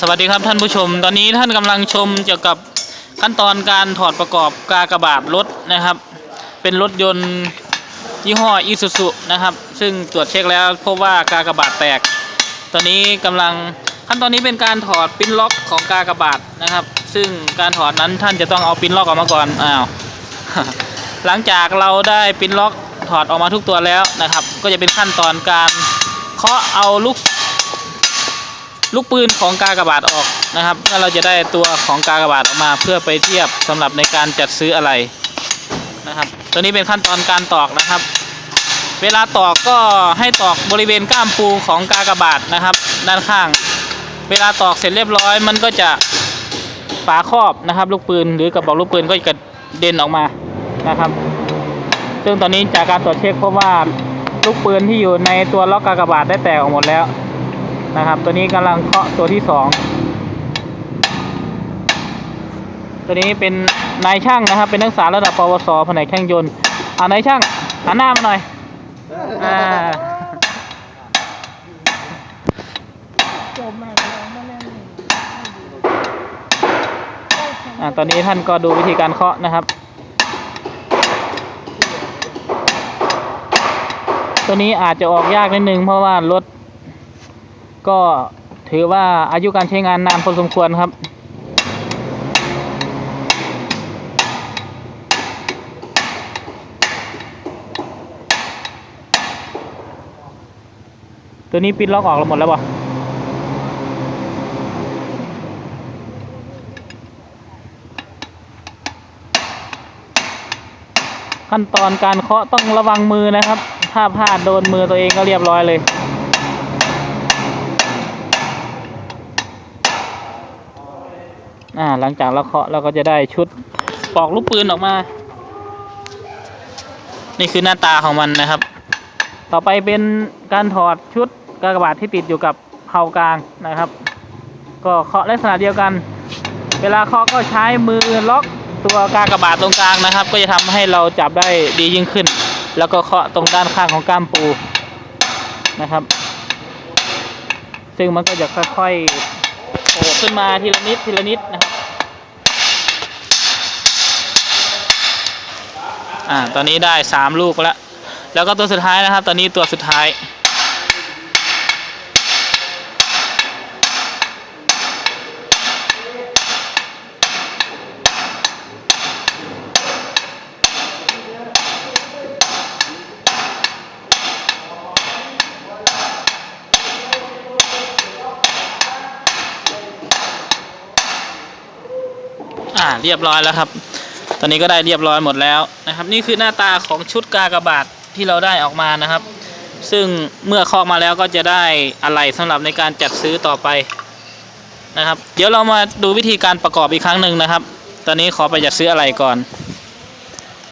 สวัสดีครับท่านผู้ชม ตอนนี้ท่านกำลังชมเกี่ยวกับขั้นตอนการถอดประกอบกากระบาทรถนะครับ เป็นรถยนต์ยี่ห้ออีซูซุนะครับ ซึ่งตรวจเช็คแล้วพบว่ากากระบาทแตก ตอนนี้กำลังขั้นตอนนี้เป็นการถอดปิ้นล็อกของกากระบาทนะครับ ซึ่งการถอดนั้นท่านจะต้องเอาปิ้นล็อกออกมาก่อนอ้าวหลังจากเราได้ปิ้นล็อกถอดออกมาทุกตัวแล้วนะครับ ก็จะเป็นขั้นตอนการเคาะเอาลูก ลูกปืนของกากบาทออกนะครับแล้วเราจะได้ตัวของกากบาทออกมาเพื่อไปเทียบสำหรับในการจัดซื้ออะไรนะครับ ตัวนี้เป็นขั้นตอนการตอกนะครับ เวลาตอกก็ให้ตอกบริเวณก้ามปูของกากบาทนะครับ ด้านข้าง เวลาตอกเสร็จเรียบร้อย มันก็จะฝาครอบนะครับ ลูกปืนหรือกระบอกลูกปืนก็จะเด็นออกมานะครับ ซึ่งตอนนี้จากการตรวจเช็คพบว่าลูกปืนที่อยู่ในตัวล็อกกากบาทได้แตกออกหมดแล้ว นะครับ ตัวนี้กำลังเคาะตัวที่สองตัวนี้เป็นนายช่างนะครับ เป็นนักศึกษาระดับปวสแผนกช่างยนต์อ่านายช่างหันหน้ามาหน่อยอ่าจบมาแล้วมาเล่นอ่าตอนนี้ท่านก็ดูวิธีการเคาะนะครับ ตัวนี้อาจจะออกยากนิดนึงเพราะว่ารถ ก็ถือว่าอายุการใช้งานนานพอสมควรครับ ตัวนี้ปิดล็อกออกหมดแล้วป่ะขั้นตอนการเคาะต้องระวังมือนะครับ ถ้าพลาดโดนมือตัวเองก็เรียบร้อยเลย อ่าหลังจากเราเคาะเราก็จะได้ชุดปอกลูกปืนออกมา นี่คือหน้าตาของมันนะครับ ต่อไปเป็นการถอดชุดกากบาทที่ติดอยู่กับเผากลางนะครับ ก็เคาะลักษณะเดียวกัน เวลาเคาะก็ใช้มือล็อกตัวกากบาทตรงกลางนะครับ ก็จะทำให้เราจับได้ดียิ่งขึ้น แล้วก็เคาะตรงด้านข้างของก้ามปูนะครับ ซึ่งมันก็จะค่อยๆ โอบขึ้นมาทีละนิดทีละนิดนะครับอ่าตอนนี้ได้สามลูกแล้วแล้วก็ตัวสุดท้ายนะครับ ตอนนี้ตัวสุดท้าย อ่าเรียบร้อยแล้วครับ ตอนนี้ก็ได้เรียบร้อยหมดแล้วนะครับ นี่คือหน้าตาของชุดกากบาทที่เราได้ออกมานะครับ ซึ่งเมื่อเคาะมาแล้วก็จะได้อะไรสำหรับในการจัดซื้อต่อไปนะครับ เดี๋ยวเรามาดูวิธีการประกอบอีกครั้งหนึ่งนะครับ ตอนนี้ขอไปจัดซื้ออะไรก่อน